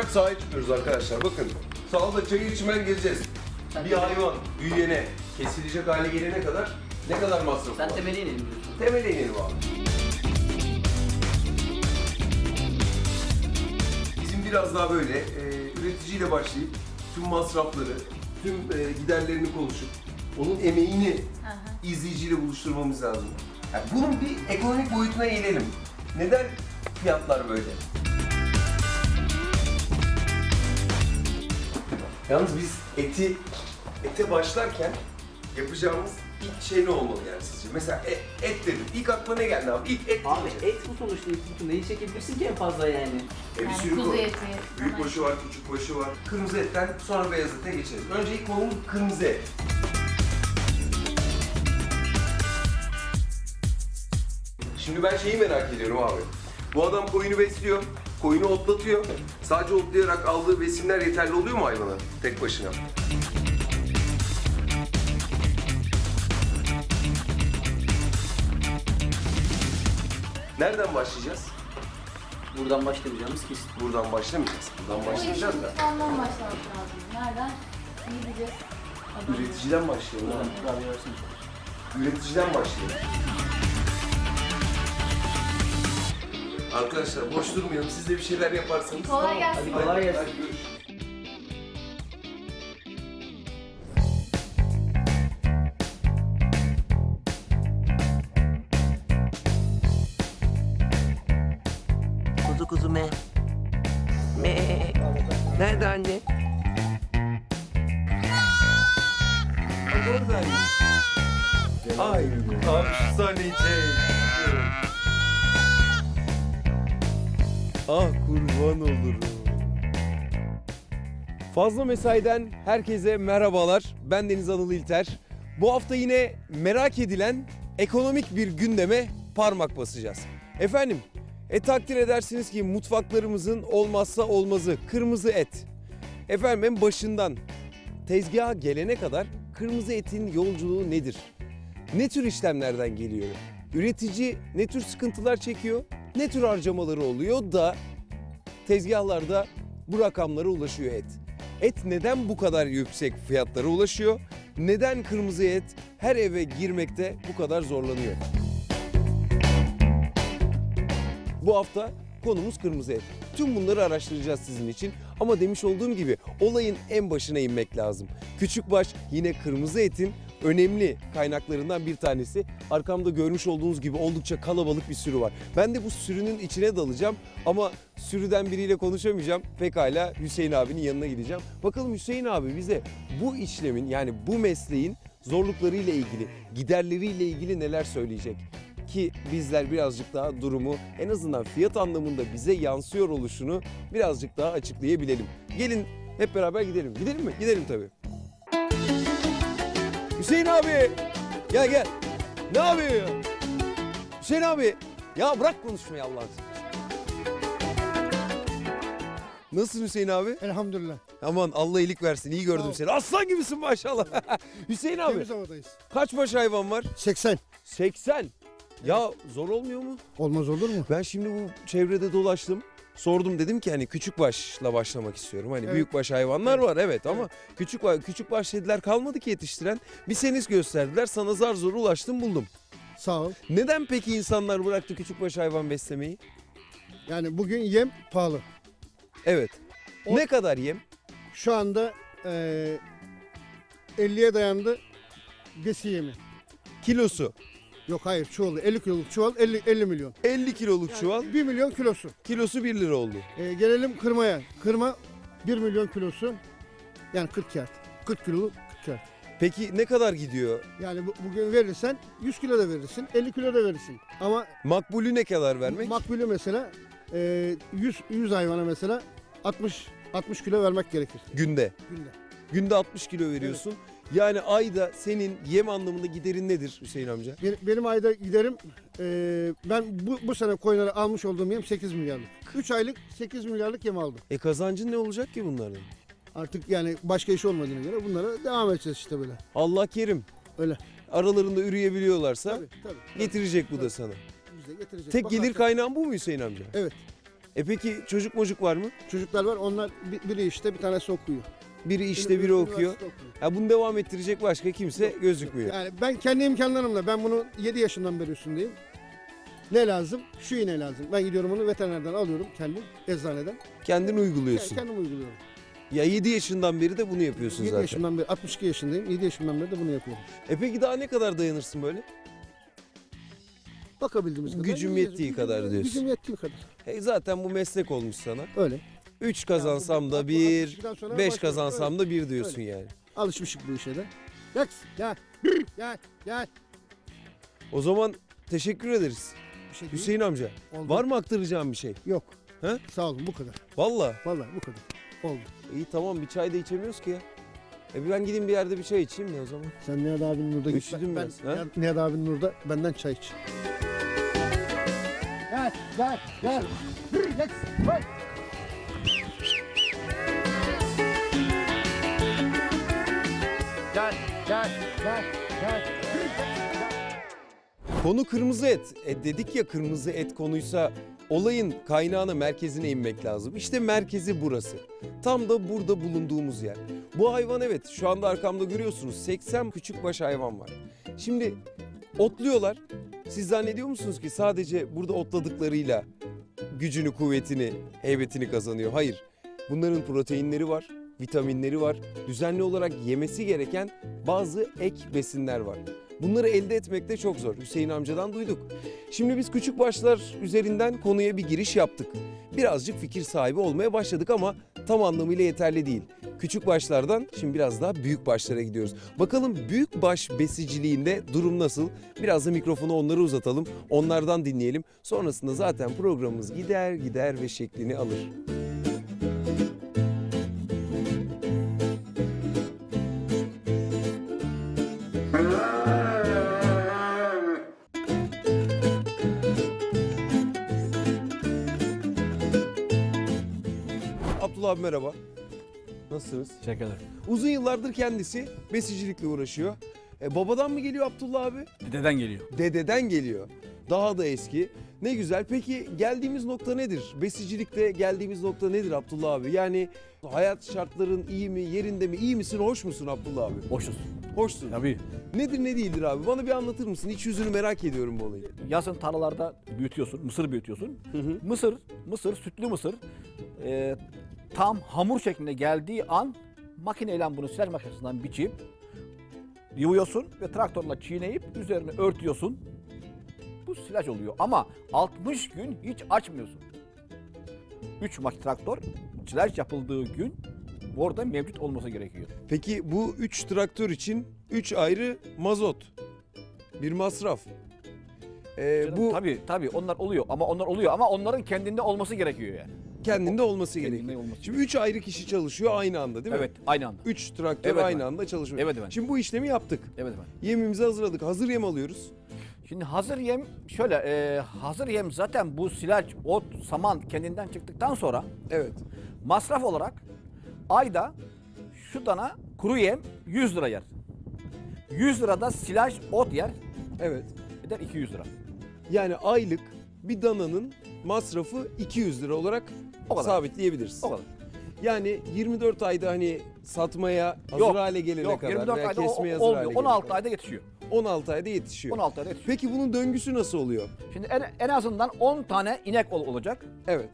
olarak sahaya çıkıyoruz arkadaşlar. Bakın sahada çayı içmen gezeceğiz. Bir hayvan büyüyene, kesilecek hale gelene kadar ne kadar masraf Sen var? temeli inelim diyorsun. Temele inelim abi. Bizim biraz daha böyle e, üreticiyle başlayıp tüm masrafları, tüm e, giderlerini konuşup onun emeğini izleyiciyle buluşturmamız lazım. Yani bunun bir ekonomik boyutuna inelim. Neden fiyatlar böyle? Yalnız biz eti ete başlarken yapacağımız ilk şey ne olmalı yani sizce? Mesela e- et dedim. İlk aklına ne geldi abi? İlk et Abi et bu sonuçta ilk neyi çekebilirsin ki en fazla yani. E, bir Yani sürü kuzu eti, Büyük dana başı var, küçük başı var. Kırmızı etten sonra beyaz ete geçeriz. Önce ilk konumuz kırmızı et. Şimdi ben şeyi merak ediyorum abi. Bu adam koyunu besliyor, koyunu otlatıyor. Sadece otlayarak aldığı besinler yeterli oluyor mu hayvana tek başına? Nereden başlayacağız? Buradan başlamayacağımız kesin. Buradan başlamayacağız. Buradan başlayacağız da. mutfağından başlamak lazım. Nereden? İyi diyeceğiz. Üreticiden başlayalım. Buradan. Üreticiden başlayalım. Arkadaşlar boş durmayalım. Siz de bir şeyler yaparsanız. Kolay gelsin. Hadi, Kolay gelsin. hadi görüşürüz. Kuzu kuzu me. Me. Nerede anne? Ay, abi şu sahneyi çek. Ah kurban olurum. Fazla Mesai'den herkese merhabalar. Ben Deniz Anıl İlter. Bu hafta yine merak edilen ekonomik bir gündeme parmak basacağız. Efendim, e takdir edersiniz ki mutfaklarımızın olmazsa olmazı kırmızı et. Efendim en başından tezgaha gelene kadar kırmızı etin yolculuğu nedir? Ne tür işlemlerden geliyor? Üretici ne tür sıkıntılar çekiyor? Ne tür harcamaları oluyor da tezgahlarda bu rakamlara ulaşıyor et? Et neden bu kadar yüksek fiyatlara ulaşıyor? Neden kırmızı et her eve girmekte bu kadar zorlanıyor? Bu hafta konumuz kırmızı et. Tüm bunları araştıracağız sizin için. Ama demiş olduğum gibi olayın en başına inmek lazım. Küçükbaş yine kırmızı etin önemli kaynaklarından bir tanesi. Arkamda görmüş olduğunuz gibi oldukça kalabalık bir sürü var. Ben de bu sürünün içine dalacağım ama sürüden biriyle konuşamayacağım. Pekala Hüseyin abinin yanına gideceğim. Bakalım Hüseyin abi bize bu işlemin yani bu mesleğin zorluklarıyla ilgili, giderleriyle ilgili neler söyleyecek? ki bizler birazcık daha durumu en azından fiyat anlamında bize yansıyor oluşunu birazcık daha açıklayabilelim. Gelin hep beraber gidelim. Gidelim mi? Gidelim tabii. Hüseyin abi! Gel gel. Ne yapıyor ya? Hüseyin abi! Ya bırak konuşmayı Allah aşkına. Nasılsın Hüseyin abi? Elhamdülillah. Aman Allah iyilik versin. iyi gördüm Sağ ol. seni. Aslan gibisin maşallah. Hüseyin abi Temiz havadayız. kaç baş hayvan var? 80. 80. Ya zor olmuyor mu? Olmaz olur mu? Ben şimdi bu çevrede dolaştım. Sordum dedim ki hani küçük başla başlamak istiyorum. Hani Evet. büyük baş hayvanlar var evet ama küçük baş, küçük baş dediler kalmadı ki yetiştiren. Bir seniz gösterdiler. Sana zar zor ulaştım buldum. Sağ ol. Neden peki insanlar bıraktı küçük baş hayvan beslemeyi? Yani bugün yem pahalı. Evet. O- Ne kadar yem? Şu anda eee 50'ye dayandı besi yemi. Kilosu. Yok hayır çuvalı 50 kiloluk çuval 50, 50 milyon. 50 kiloluk çuval. 1 milyon kilosu. Kilosu 1 lira oldu. Eee, gelelim kırmaya. Kırma 1 milyon kilosu. Yani 40 kağıt. 40 kiloluk 40 kağıt. Peki ne kadar gidiyor? Yani bu, bugün verirsen 100 kilo da verirsin, 50 kilo da verirsin. Ama Makbulü ne kadar vermek? makbulü mesela eee 100 100 hayvana mesela 60 60 kilo vermek gerekir Günde. günde. Günde 60 kilo veriyorsun. Yani ayda senin yem anlamında giderin nedir Hüseyin amca? Benim, benim ayda giderim Ee, ben bu, bu sene koyunları almış olduğum yem 8 milyarlık. 3 aylık 8 milyarlık yem aldım. E kazancın ne olacak ki bunların? Artık yani başka iş olmadığına göre bunlara devam edeceğiz işte böyle. Allah kerim. Öyle. Aralarında üreyebiliyorlarsa Tabii tabii. getirecek bu da sana. Biz de getireceğiz. Tek gelir Bakarsak- kaynağın bu mu Hüseyin amca? Evet. E peki çocuk mocuk var mı? Çocuklar var onlar bi- biri işte bir tanesi okuyor. Biri işte biri okuyor. Ha bunu devam ettirecek başka kimse gözükmüyor. Yani ben kendi imkanlarımla ben bunu 7 yaşından beri üstündeyim. Ne lazım? Şu iğne lazım. Ben gidiyorum onu veterinerden alıyorum kendim eczaneden. Kendin uyguluyorsun. kendim uyguluyorum. Ya 7 yaşından beri de bunu yapıyorsun 7 zaten. yaşından beri 62 yaşındayım. 7 yaşından beri de bunu yapıyorum. E peki daha ne kadar dayanırsın böyle? Bakabildiğimiz kadar. Gücüm yettiği kadar diyorsun. Gücüm yettiği kadar. E zaten bu meslek olmuş sana. Öyle. 3 kazansam da bu- 1, 62'den sonra 5 başlıyor. kazansam da 1 diyorsun yani. Alışmışık bu işe de. Gel. Gel. Gel. Gel. O zaman teşekkür ederiz. Bir şey değil. Hüseyin amca Oldu. var mı aktaracağım bir şey? Yok. He? Sağ olun bu kadar. Valla. Vallahi bu kadar. Oldu. İyi tamam bir çay da içemiyoruz ki ya. E ben gideyim bir yerde bir çay içeyim de o zaman. Sen Nihat abinin Nur'da git. Üşüdüm ben, ben, ha? Nihat- abinin Nur'da benden çay iç. Gel. Gel. Gel. Gel. Konu kırmızı et. E dedik ya kırmızı et konuysa olayın kaynağına merkezine inmek lazım. İşte merkezi burası. Tam da burada bulunduğumuz yer. Bu hayvan evet şu anda arkamda görüyorsunuz 80 küçükbaş hayvan var. Şimdi otluyorlar. Siz zannediyor musunuz ki sadece burada otladıklarıyla gücünü, kuvvetini, heybetini kazanıyor? Hayır. Bunların proteinleri var, vitaminleri var. Düzenli olarak yemesi gereken bazı ek besinler var. Bunları elde etmek de çok zor. Hüseyin amcadan duyduk. Şimdi biz küçük başlar üzerinden konuya bir giriş yaptık. Birazcık fikir sahibi olmaya başladık ama tam anlamıyla yeterli değil. Küçük başlardan şimdi biraz daha büyük başlara gidiyoruz. Bakalım büyük baş besiciliğinde durum nasıl? Biraz da mikrofonu onlara uzatalım. Onlardan dinleyelim. Sonrasında zaten programımız gider gider ve şeklini alır. Abdullah abi merhaba. Nasılsınız? Teşekkür ederim. Uzun yıllardır kendisi besicilikle uğraşıyor. E, babadan mı geliyor Abdullah abi? Dededen geliyor. Dededen geliyor. Daha da eski. Ne güzel. Peki geldiğimiz nokta nedir? Besicilikte geldiğimiz nokta nedir Abdullah abi? Yani hayat şartların iyi mi, yerinde mi, iyi misin, hoş musun Abdullah abi? Boşuz. Hoşsun. Tabii. Nedir ne değildir abi? Bana bir anlatır mısın? İç yüzünü merak ediyorum bu olayı. Yazın tarlalarda büyütüyorsun, mısır büyütüyorsun. Hı hı. Mısır, mısır, sütlü mısır e, tam hamur şeklinde geldiği an makineyle bunu silaj makinesinden biçip yığıyorsun ve traktörle çiğneyip üzerine örtüyorsun. Bu silaj oluyor ama 60 gün hiç açmıyorsun. 3 mak traktör silaj yapıldığı gün orada mevcut olması gerekiyor. Peki bu 3 traktör için 3 ayrı mazot. Bir masraf. Ee, Canım, bu tabii tabii onlar oluyor ama onlar oluyor ama onların kendinde olması gerekiyor yani. Kendinde olması Kendinde gerekiyor. olması Şimdi 3 ayrı kişi çalışıyor aynı anda değil mi? Evet aynı anda. 3 traktör Evet aynı efendim. anda çalışıyor. Evet efendim. Şimdi bu işlemi yaptık. Evet efendim. Yemimizi hazırladık. Hazır yem alıyoruz. Şimdi hazır yem şöyle e, hazır yem zaten bu silaj, ot, saman kendinden çıktıktan sonra Evet. masraf olarak ayda şu dana kuru yem 100 lira yer. 100 lirada silaj, ot yer Evet. eder 200 lira. Yani aylık bir dananın masrafı 200 lira olarak O kadar. sabitleyebiliriz. O kadar. Yani 24 ayda hani satmaya hazır Yok, hale gelene Yok kadar 24 veya ayda o- kesmeye hazır olmuyor. hale gelene 16 kadar. ayda yetişiyor. 16 ayda yetişiyor. 16 ayda yetişiyor. Peki bunun döngüsü nasıl oluyor? Şimdi en, en azından 10 tane inek ol- olacak. Evet.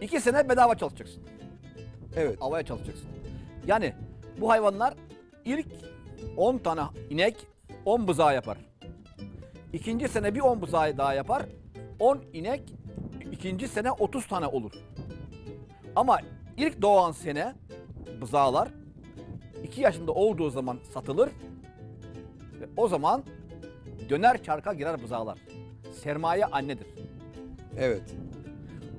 2 sene bedava çalışacaksın. Evet. Avaya çalışacaksın. Yani bu hayvanlar ilk 10 tane inek 10 buzağı yapar. İkinci sene bir 10 buzağı daha yapar. 10 inek ikinci sene 30 tane olur. Ama ilk doğan sene buzağlar 2 yaşında olduğu zaman satılır. Ve o zaman döner çarka girer buzağlar. Sermaye annedir. Evet.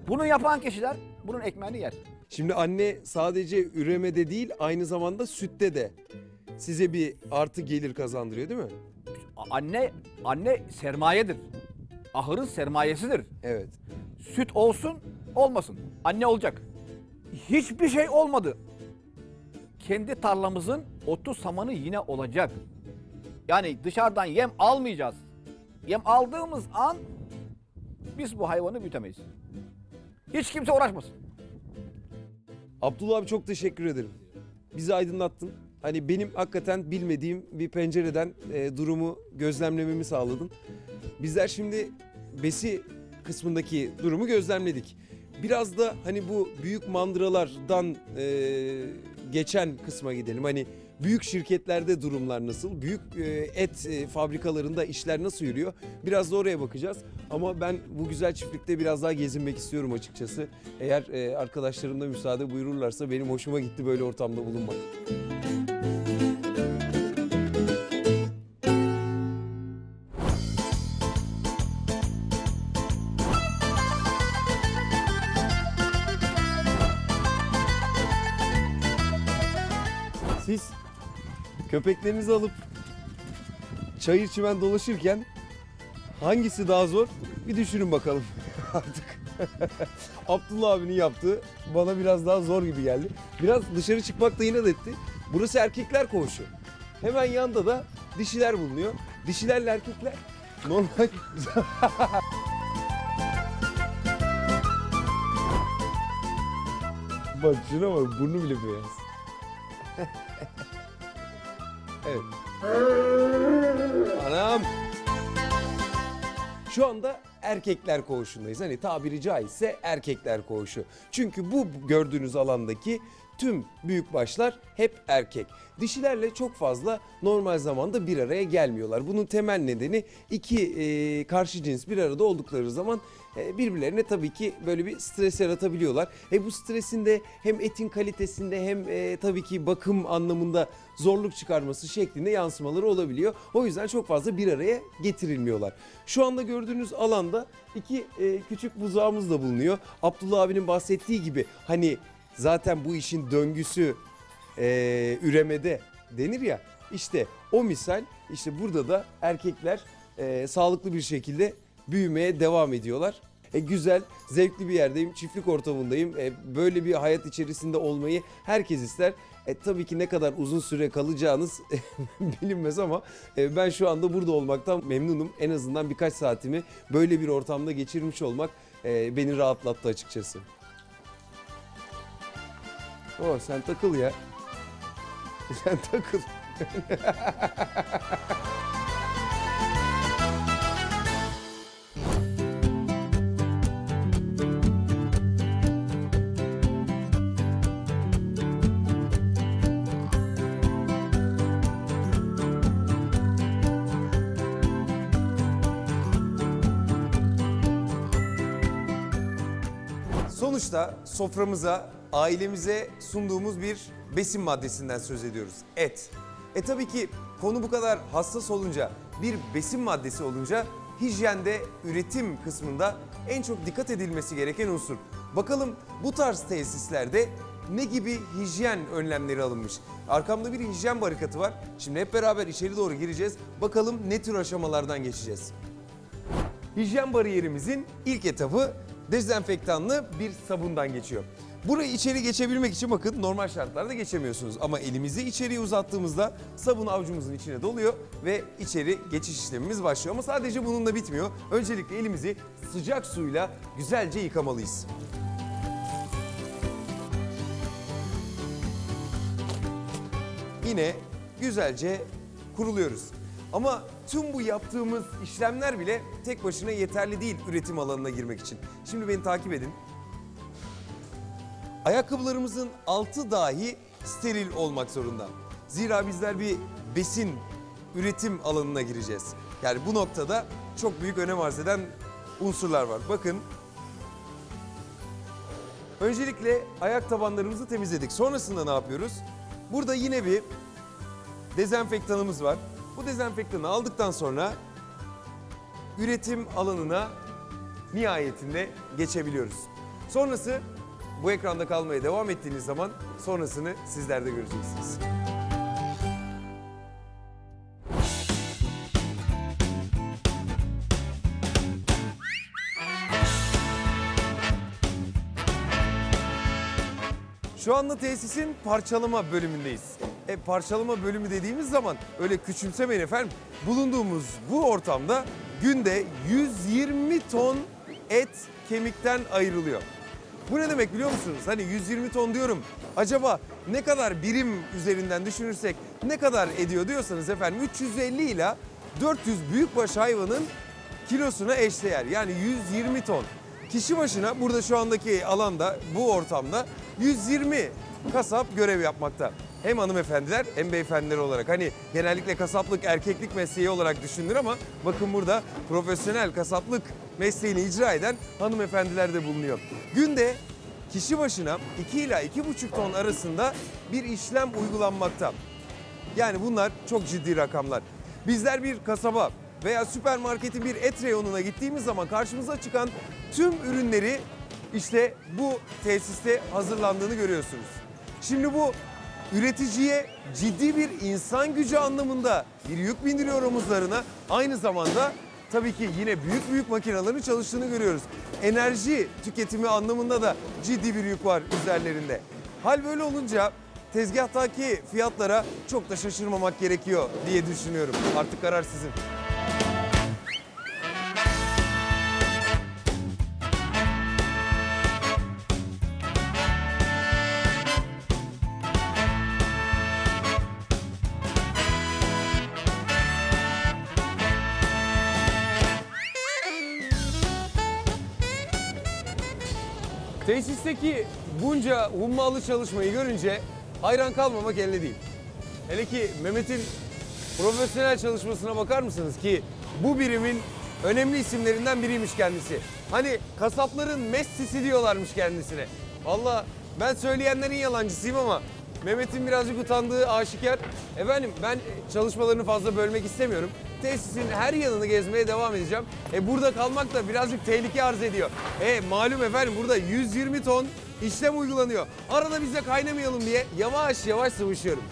Bunu yapan kişiler bunun ekmeğini yer. Şimdi anne sadece üremede değil aynı zamanda sütte de size bir artı gelir kazandırıyor değil mi? Anne anne sermayedir. ahırın sermayesidir. Evet. Süt olsun, olmasın. Anne olacak. Hiçbir şey olmadı. Kendi tarlamızın otu samanı yine olacak. Yani dışarıdan yem almayacağız. Yem aldığımız an biz bu hayvanı büyütemeyiz. Hiç kimse uğraşmasın. Abdullah abi çok teşekkür ederim. Bizi aydınlattın. Hani benim hakikaten bilmediğim bir pencereden e, durumu gözlemlememi sağladın. Bizler şimdi besi kısmındaki durumu gözlemledik. Biraz da hani bu büyük mandıralardan e, geçen kısma gidelim. Hani büyük şirketlerde durumlar nasıl? Büyük e, et e, fabrikalarında işler nasıl yürüyor? Biraz da oraya bakacağız. Ama ben bu güzel çiftlikte biraz daha gezinmek istiyorum açıkçası. Eğer e, arkadaşlarım da müsaade buyururlarsa benim hoşuma gitti böyle ortamda bulunmak. Siz köpeklerinizi alıp çayır çimen dolaşırken hangisi daha zor? Bir düşünün bakalım artık. Abdullah abinin yaptığı bana biraz daha zor gibi geldi. Biraz dışarı çıkmak da inat etti. Burası erkekler koğuşu. Hemen yanında da dişiler bulunuyor. Dişilerle erkekler normal Bak şuna bak burnu bile beyaz. evet. Anam. Şu anda erkekler koğuşundayız. Hani tabiri caizse erkekler koğuşu. Çünkü bu gördüğünüz alandaki tüm büyükbaşlar hep erkek. Dişilerle çok fazla normal zamanda bir araya gelmiyorlar. Bunun temel nedeni iki e, karşı cins bir arada oldukları zaman e, birbirlerine tabii ki böyle bir stres yaratabiliyorlar. E bu stresin de hem etin kalitesinde hem e, tabii ki bakım anlamında zorluk çıkarması şeklinde yansımaları olabiliyor. O yüzden çok fazla bir araya getirilmiyorlar. Şu anda gördüğünüz alanda iki e, küçük buzağımız da bulunuyor. Abdullah abinin bahsettiği gibi hani zaten bu işin döngüsü e, üremede denir ya. İşte o misal işte burada da erkekler e, sağlıklı bir şekilde büyümeye devam ediyorlar. E, güzel, zevkli bir yerdeyim, çiftlik ortamındayım. E, böyle bir hayat içerisinde olmayı herkes ister. E, tabii ki ne kadar uzun süre kalacağınız bilinmez ama e, ben şu anda burada olmaktan memnunum. En azından birkaç saatimi böyle bir ortamda geçirmiş olmak e, beni rahatlattı açıkçası. O sen takıl ya. Sen takıl. Sonuçta soframıza, ailemize sunduğumuz bir besin maddesinden söz ediyoruz. Et. E tabii ki konu bu kadar hassas olunca, bir besin maddesi olunca hijyende, üretim kısmında en çok dikkat edilmesi gereken unsur. Bakalım bu tarz tesislerde ne gibi hijyen önlemleri alınmış? Arkamda bir hijyen barikatı var. Şimdi hep beraber içeri doğru gireceğiz. Bakalım ne tür aşamalardan geçeceğiz. Hijyen bariyerimizin ilk etabı dezenfektanlı bir sabundan geçiyor. Burayı içeri geçebilmek için bakın normal şartlarda geçemiyorsunuz. Ama elimizi içeriye uzattığımızda sabun avucumuzun içine doluyor ve içeri geçiş işlemimiz başlıyor. Ama sadece bununla bitmiyor. Öncelikle elimizi sıcak suyla güzelce yıkamalıyız. Yine güzelce kuruluyoruz. Ama tüm bu yaptığımız işlemler bile tek başına yeterli değil üretim alanına girmek için. Şimdi beni takip edin. Ayakkabılarımızın altı dahi steril olmak zorunda. Zira bizler bir besin üretim alanına gireceğiz. Yani bu noktada çok büyük önem arz eden unsurlar var. Bakın. Öncelikle ayak tabanlarımızı temizledik. Sonrasında ne yapıyoruz? Burada yine bir dezenfektanımız var. Bu dezenfektanı aldıktan sonra üretim alanına nihayetinde geçebiliyoruz. Sonrası bu ekranda kalmaya devam ettiğiniz zaman sonrasını sizler de göreceksiniz. Şu anda tesisin parçalama bölümündeyiz. E, parçalama bölümü dediğimiz zaman öyle küçümsemeyin efendim. Bulunduğumuz bu ortamda günde 120 ton et kemikten ayrılıyor. Bu ne demek biliyor musunuz? Hani 120 ton diyorum. Acaba ne kadar birim üzerinden düşünürsek ne kadar ediyor diyorsanız efendim 350 ile 400 büyükbaş hayvanın kilosuna eşdeğer. Yani 120 ton. Kişi başına burada şu andaki alanda bu ortamda 120 kasap görev yapmakta. Hem hanımefendiler hem beyefendiler olarak. Hani genellikle kasaplık erkeklik mesleği olarak düşünülür ama bakın burada profesyonel kasaplık mesleğini icra eden hanımefendiler de bulunuyor. Günde kişi başına 2 ila 2,5 ton arasında bir işlem uygulanmakta. Yani bunlar çok ciddi rakamlar. Bizler bir kasaba veya süpermarketin bir et reyonuna gittiğimiz zaman karşımıza çıkan tüm ürünleri işte bu tesiste hazırlandığını görüyorsunuz. Şimdi bu üreticiye ciddi bir insan gücü anlamında bir yük bindiriyor omuzlarına. Aynı zamanda tabii ki yine büyük büyük makinelerin çalıştığını görüyoruz. Enerji tüketimi anlamında da ciddi bir yük var üzerlerinde. Hal böyle olunca tezgahtaki fiyatlara çok da şaşırmamak gerekiyor diye düşünüyorum. Artık karar sizin. Tesisteki bunca hummalı çalışmayı görünce hayran kalmamak elde değil. Hele ki Mehmet'in profesyonel çalışmasına bakar mısınız ki bu birimin önemli isimlerinden biriymiş kendisi. Hani kasapların Messi'si diyorlarmış kendisine. Valla ben söyleyenlerin yalancısıyım ama Mehmet'in birazcık utandığı aşikar. Efendim ben çalışmalarını fazla bölmek istemiyorum. Tesisin her yanını gezmeye devam edeceğim. E burada kalmak da birazcık tehlike arz ediyor. E malum efendim burada 120 ton işlem uygulanıyor. Arada biz de kaynamayalım diye yavaş yavaş sıvışıyorum.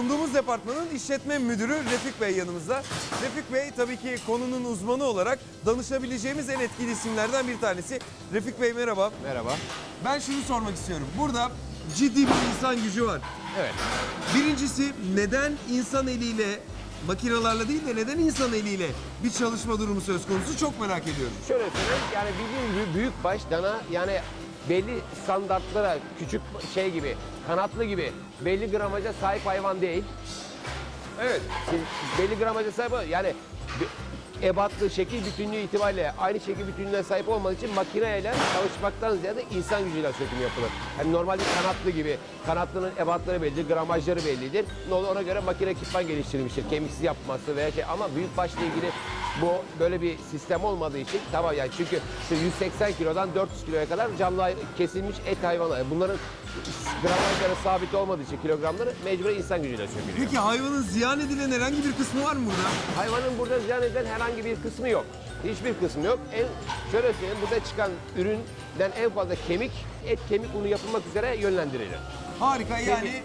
Bulunduğumuz departmanın işletme müdürü Refik Bey yanımızda. Refik Bey tabii ki konunun uzmanı olarak danışabileceğimiz en etkili isimlerden bir tanesi. Refik Bey merhaba. Merhaba. Ben şunu sormak istiyorum. Burada ciddi bir insan gücü var. Evet. Birincisi neden insan eliyle makinalarla değil de neden insan eliyle bir çalışma durumu söz konusu çok merak ediyorum. Şöyle söyleyeyim yani bildiğin gibi büyük baş dana yani belli standartlara küçük şey gibi kanatlı gibi belli gramaja sahip hayvan değil. Evet. Siz belli gramaja sahip yani ebatlı şekil bütünlüğü itibariyle aynı şekil bütünlüğüne sahip olmadığı için makineyle çalışmaktan ziyade insan gücüyle söküm yapılır. Yani normalde kanatlı gibi kanatlının ebatları bellidir, gramajları bellidir. Ona göre makine ekipman geliştirilmiştir. Kemiksiz yapması veya şey ama büyük başla ilgili bu böyle bir sistem olmadığı için tamam yani çünkü işte 180 kilodan 400 kiloya kadar canlı hay- kesilmiş et hayvanı. Bunların gramajları sabit olmadığı için kilogramları mecbur insan gücüyle sökülüyor. Peki hayvanın ziyan edilen herhangi bir kısmı var mı burada? Hayvanın burada ziyan edilen herhangi bir kısmı yok. Hiçbir kısmı yok. En, şöyle söyleyeyim, burada çıkan üründen en fazla kemik, et kemik unu yapılmak üzere yönlendirilir. Harika yani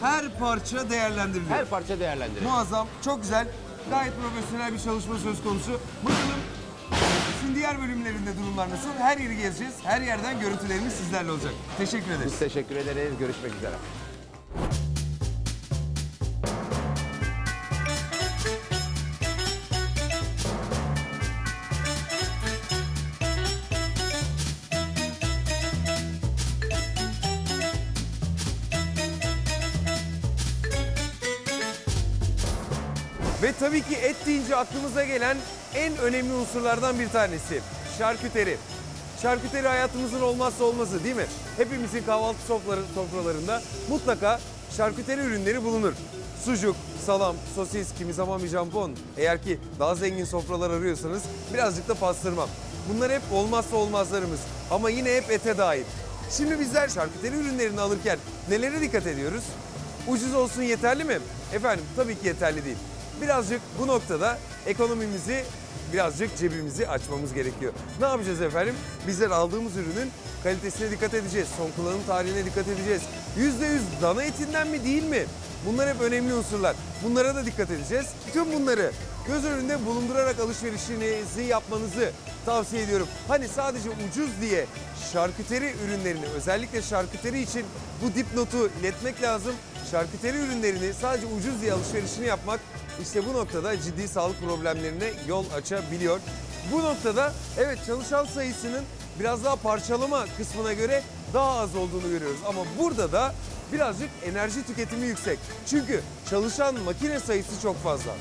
her parça değerlendiriliyor. Her parça değerlendirilir. Muazzam, çok güzel. Gayet profesyonel bir çalışma söz konusu. Bakalım işin diğer bölümlerinde durumlar nasıl? Her yeri gezeceğiz. Her yerden görüntülerimiz sizlerle olacak. Teşekkür ederiz. Biz teşekkür ederiz. Görüşmek üzere. Ve tabii ki et deyince aklımıza gelen en önemli unsurlardan bir tanesi. Şarküteri. Şarküteri hayatımızın olmazsa olmazı değil mi? Hepimizin kahvaltı sofraları- sofralarında mutlaka şarküteri ürünleri bulunur. Sucuk, salam, sosis, kimi zaman bir jambon. Eğer ki daha zengin sofralar arıyorsanız birazcık da pastırma. Bunlar hep olmazsa olmazlarımız ama yine hep ete dair. Şimdi bizler şarküteri ürünlerini alırken nelere dikkat ediyoruz? Ucuz olsun yeterli mi? Efendim tabii ki yeterli değil. Birazcık bu noktada ekonomimizi, birazcık cebimizi açmamız gerekiyor. Ne yapacağız efendim? Bizler aldığımız ürünün kalitesine dikkat edeceğiz. Son kullanım tarihine dikkat edeceğiz. %100 dana etinden mi değil mi? Bunlar hep önemli unsurlar. Bunlara da dikkat edeceğiz. Tüm bunları göz önünde bulundurarak alışverişinizi yapmanızı tavsiye ediyorum. Hani sadece ucuz diye şarküteri ürünlerini özellikle şarküteri için bu dipnotu iletmek lazım. Şarküteri ürünlerini sadece ucuz diye alışverişini yapmak işte bu noktada ciddi sağlık problemlerine yol açabiliyor. Bu noktada evet çalışan sayısının biraz daha parçalama kısmına göre daha az olduğunu görüyoruz. Ama burada da birazcık enerji tüketimi yüksek. Çünkü çalışan makine sayısı çok fazla.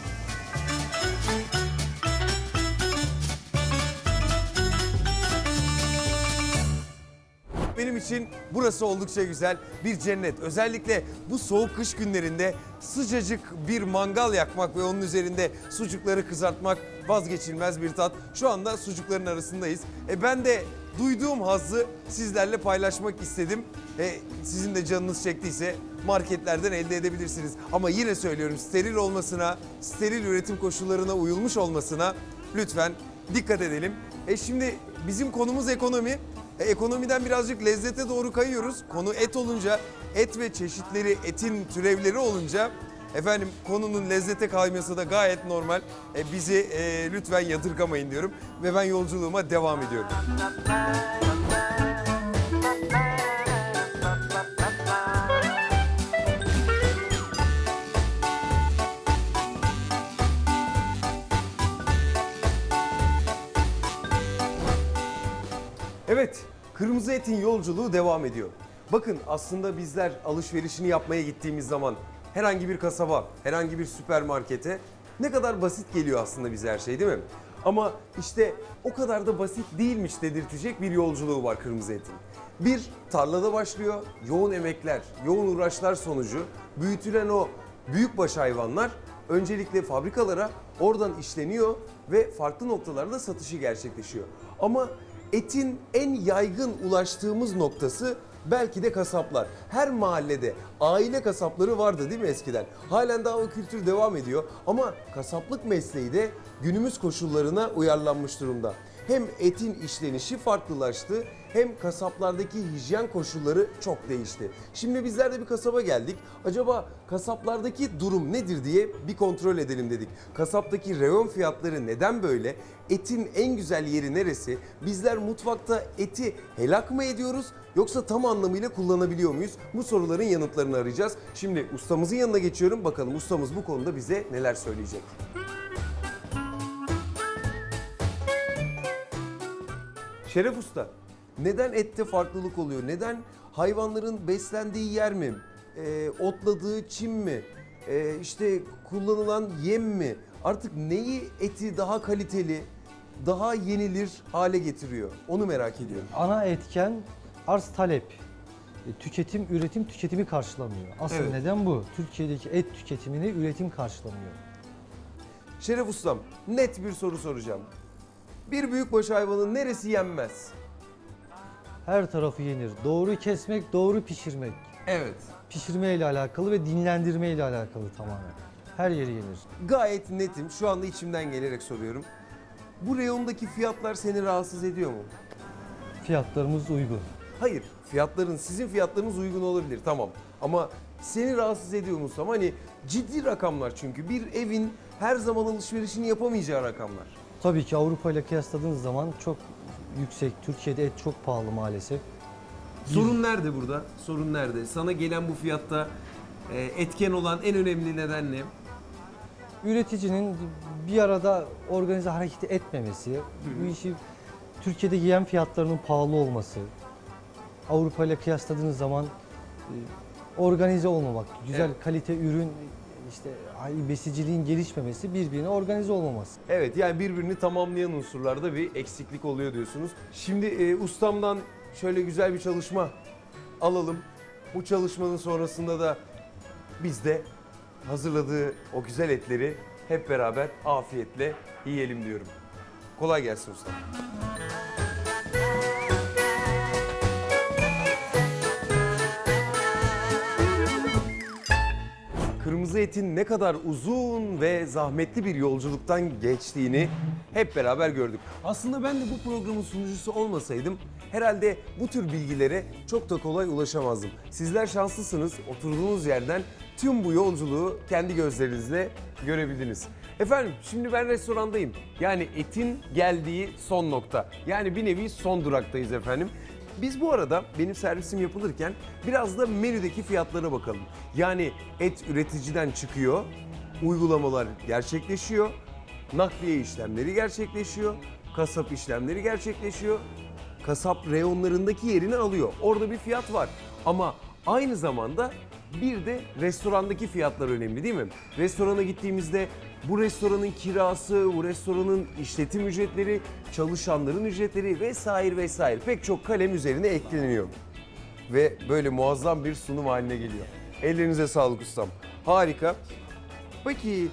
Benim için burası oldukça güzel bir cennet. Özellikle bu soğuk kış günlerinde sıcacık bir mangal yakmak ve onun üzerinde sucukları kızartmak vazgeçilmez bir tat. Şu anda sucukların arasındayız. E ben de duyduğum hazzı sizlerle paylaşmak istedim. E, sizin de canınız çektiyse marketlerden elde edebilirsiniz. Ama yine söylüyorum steril olmasına, steril üretim koşullarına uyulmuş olmasına lütfen dikkat edelim. E şimdi bizim konumuz ekonomi. E, ekonomiden birazcık lezzete doğru kayıyoruz. Konu et olunca, et ve çeşitleri, etin türevleri olunca efendim konunun lezzete kayması da gayet normal. E, bizi e, lütfen yadırgamayın diyorum ve ben yolculuğuma devam ediyorum. Kırmızı etin yolculuğu devam ediyor. Bakın aslında bizler alışverişini yapmaya gittiğimiz zaman herhangi bir kasaba, herhangi bir süpermarkete ne kadar basit geliyor aslında bize her şey değil mi? Ama işte o kadar da basit değilmiş dedirtecek bir yolculuğu var kırmızı etin. Bir, tarlada başlıyor, yoğun emekler, yoğun uğraşlar sonucu büyütülen o büyükbaş hayvanlar öncelikle fabrikalara oradan işleniyor ve farklı noktalarda satışı gerçekleşiyor. Ama etin en yaygın ulaştığımız noktası belki de kasaplar. Her mahallede aile kasapları vardı değil mi eskiden? Halen daha o kültür devam ediyor ama kasaplık mesleği de günümüz koşullarına uyarlanmış durumda. Hem etin işlenişi farklılaştı hem kasaplardaki hijyen koşulları çok değişti. Şimdi bizler de bir kasaba geldik. Acaba kasaplardaki durum nedir diye bir kontrol edelim dedik. Kasaptaki reyon fiyatları neden böyle? Etin en güzel yeri neresi? Bizler mutfakta eti helak mı ediyoruz yoksa tam anlamıyla kullanabiliyor muyuz? Bu soruların yanıtlarını arayacağız. Şimdi ustamızın yanına geçiyorum. Bakalım ustamız bu konuda bize neler söyleyecek. Şeref Usta, neden ette farklılık oluyor? Neden hayvanların beslendiği yer mi? Ee, otladığı çim mi? Ee, işte kullanılan yem mi? Artık neyi eti daha kaliteli, daha yenilir hale getiriyor? Onu merak ediyorum. Ana etken arz talep. E, Tüketim, üretim tüketimi karşılamıyor. Asıl Evet. neden bu. Türkiye'deki et tüketimini üretim karşılamıyor. Şeref Ustam, net bir soru soracağım. Bir büyükbaş hayvanın neresi yenmez? Her tarafı yenir. Doğru kesmek, doğru pişirmek. Evet. Pişirme ile alakalı ve dinlendirme ile alakalı tamamen. Her yeri yenir. Gayet netim. Şu anda içimden gelerek soruyorum. Bu reyondaki fiyatlar seni rahatsız ediyor mu? Fiyatlarımız uygun. Hayır, fiyatların sizin fiyatlarınız uygun olabilir tamam. Ama seni rahatsız ediyor mu Mustafa? Hani ciddi rakamlar çünkü bir evin her zaman alışverişini yapamayacağı rakamlar. Tabii ki Avrupa ile kıyasladığınız zaman çok yüksek. Türkiye'de et çok pahalı maalesef. Sorun nerede burada? Sorun nerede? Sana gelen bu fiyatta e, etken olan en önemli neden ne? Üreticinin bir arada organize hareket etmemesi, bu işi Türkiye'de yem fiyatlarının pahalı olması, Avrupa ile kıyasladığınız zaman e, organize olmamak, güzel kalite ürün işte ay- besiciliğin gelişmemesi, birbirine organize olmaması. Evet yani birbirini tamamlayan unsurlarda bir eksiklik oluyor diyorsunuz. Şimdi e, ustamdan şöyle güzel bir çalışma alalım. Bu çalışmanın sonrasında da biz de hazırladığı o güzel etleri hep beraber afiyetle yiyelim diyorum. Kolay gelsin usta. Kırmızı etin ne kadar uzun ve zahmetli bir yolculuktan geçtiğini hep beraber gördük. Aslında ben de bu programın sunucusu olmasaydım herhalde bu tür bilgilere çok da kolay ulaşamazdım. Sizler şanslısınız. Oturduğunuz yerden tüm bu yolculuğu kendi gözlerinizle görebildiniz. Efendim şimdi ben restorandayım. Yani etin geldiği son nokta. Yani bir nevi son duraktayız efendim. Biz bu arada benim servisim yapılırken biraz da menüdeki fiyatlara bakalım. Yani et üreticiden çıkıyor, uygulamalar gerçekleşiyor, nakliye işlemleri gerçekleşiyor, kasap işlemleri gerçekleşiyor. Kasap reyonlarındaki yerini alıyor. Orada bir fiyat var. Ama aynı zamanda bir de restorandaki fiyatlar önemli değil mi? Restorana gittiğimizde bu restoranın kirası, bu restoranın işletim ücretleri, çalışanların ücretleri vesaire vesaire pek çok kalem üzerine ekleniyor. Ve böyle muazzam bir sunum haline geliyor. Ellerinize sağlık ustam. Harika. Peki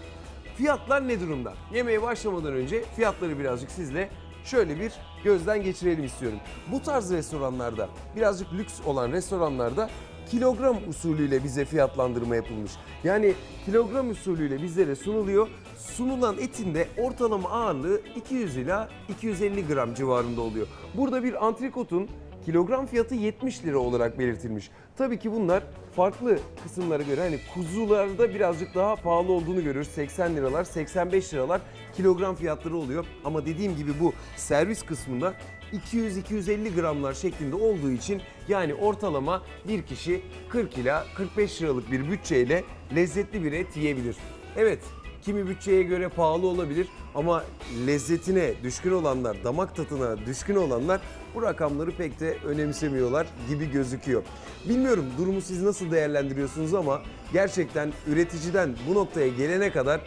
fiyatlar ne durumda? Yemeğe başlamadan önce fiyatları birazcık sizle şöyle bir gözden geçirelim istiyorum. Bu tarz restoranlarda, birazcık lüks olan restoranlarda kilogram usulüyle bize fiyatlandırma yapılmış. Yani kilogram usulüyle bizlere sunuluyor. Sunulan etin de ortalama ağırlığı 200 ila 250 gram civarında oluyor. Burada bir antrikotun kilogram fiyatı 70 lira olarak belirtilmiş. Tabii ki bunlar farklı kısımlara göre hani kuzularda birazcık daha pahalı olduğunu görüyoruz. 80 liralar, 85 liralar kilogram fiyatları oluyor. Ama dediğim gibi bu servis kısmında 200-250 gramlar şeklinde olduğu için yani ortalama bir kişi 40 ila 45 liralık bir bütçeyle lezzetli bir et yiyebilir. Evet Kimi bütçeye göre pahalı olabilir ama lezzetine düşkün olanlar, damak tadına düşkün olanlar bu rakamları pek de önemsemiyorlar gibi gözüküyor. Bilmiyorum durumu siz nasıl değerlendiriyorsunuz ama gerçekten üreticiden bu noktaya gelene kadar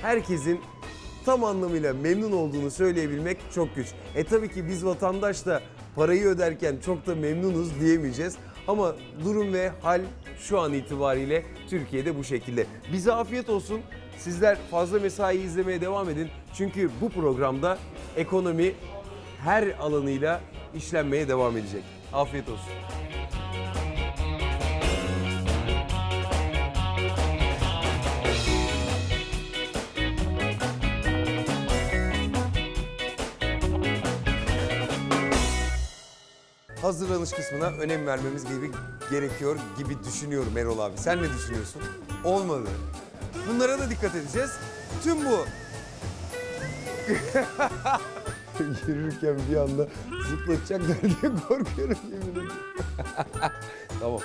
herkesin tam anlamıyla memnun olduğunu söyleyebilmek çok güç. E tabii ki biz vatandaş da parayı öderken çok da memnunuz diyemeyeceğiz. Ama durum ve hal şu an itibariyle Türkiye'de bu şekilde. Bize afiyet olsun. Sizler fazla mesai izlemeye devam edin. Çünkü bu programda ekonomi her alanıyla işlenmeye devam edecek. Afiyet olsun. Hazırlanış kısmına önem vermemiz gibi gerekiyor gibi düşünüyorum Erol abi. Sen ne düşünüyorsun? Olmadı. Bunlara da dikkat edeceğiz. Tüm bu yürürken bir anda zıplatacaklar diye korkuyorum yemin ederim. tamam.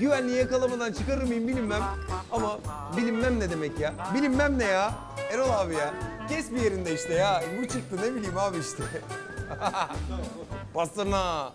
Güvenliği yakalamadan çıkarır mıyım bilinmem. Ama bilinmem ne demek ya? Bilinmem ne ya? Erol abi ya. Kes bir yerinde işte ya. Bu çıktı ne bileyim abi işte. 봤었나?